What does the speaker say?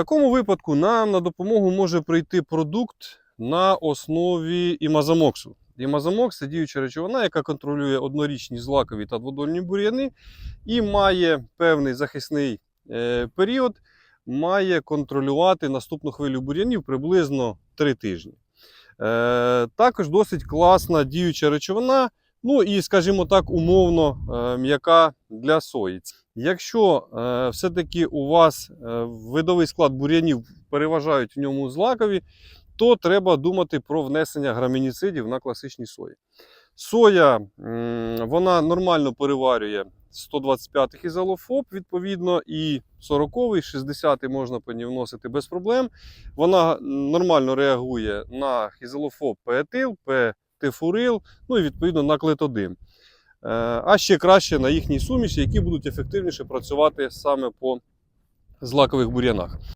такому випадку нам на допомогу може прийти продукт на основі імазомоксу. Імазомокс це діюча речовина, яка контролює однорічні злакові та дводольні бур'яни і має певний захисний е, період, має контролювати наступну хвилю бур'янів приблизно 3 тижні. Е, також досить класна діюча речовина, ну і, скажімо так, умовно е, м'яка для сої. Якщо е, все-таки у вас е, видовий склад бур'янів переважають в ньому злакові, то треба думати про внесення грамініцидів на класичній сої. Соя вона нормально переварює 125-й ізолофоб, відповідно, і 40-й, 60-й можна по ній вносити без проблем. Вона нормально реагує на ізолофоб пеетил, петифурил, ну і відповідно на клетодим. Е, А ще краще на їхній суміші, які будуть ефективніше працювати саме по злакових бур'янах.